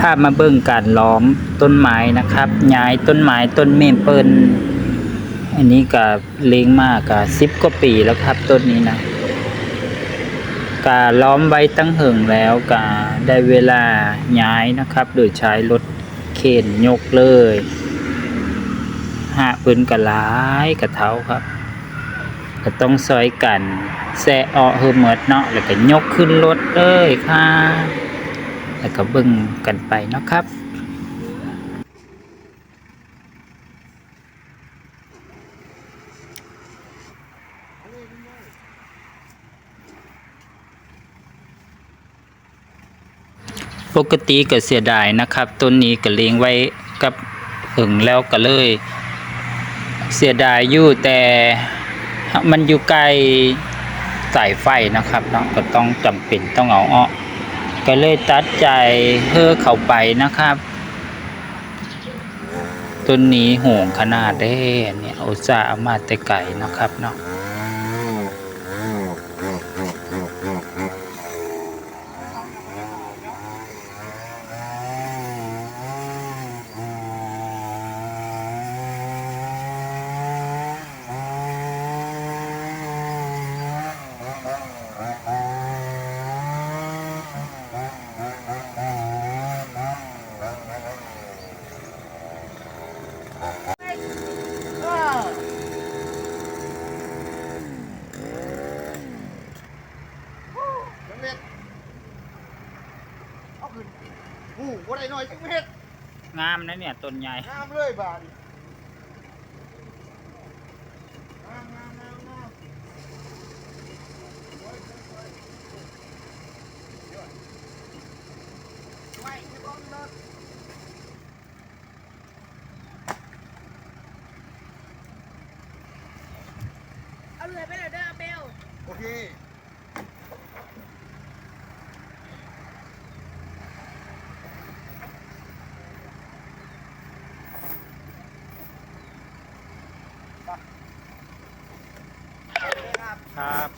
ภาพมาเบิ่งการล้อมต้นไม้นะครับย้ายต้นไม้ต้นเมเปิลอันนี้ก็เลี้ยงมากก็สิบกว่าปีแล้วครับต้นนี้นะกาล้อมไว้ตั้งเหิงแล้วก็ได้เวลาย้ายนะครับ โดยใช้รถเข็นยกเลยหาปืนกระลายกระเท้าครับก็ต้องซอยกันแซะออเฮอหมดเนาะแล้วก็ยกขึ้นรถเลยค่ะ แล้วก็เบิ่งกันไปเนาะครับปกติก็เสียดายนะครับต้นนี้ก็เลี้ยงไว้กับหึงแล้วก็เลย เสียดายอยู่แต่มันอยู่ไกลสายไฟนะครับเนาะก็ต้องจำเป็นต้องเอาออ ก็เลยตัดใจเพื่อเข้าไปนะครับต้นนี้ห่วงขนาดเด้เนี่ยอุตส่าห์มาแต่ไก่นะครับเนาะ จัง เม็ดเอาขึ้นหูบ่ได้น้อยจังเม็ดงามนะเนี่ยต้นใหญ่งามเลยบาดนี้งามงามงามงามไว้ให้บ่เลิศเอาเรือไปเลยเด้อเบลโอเคครับ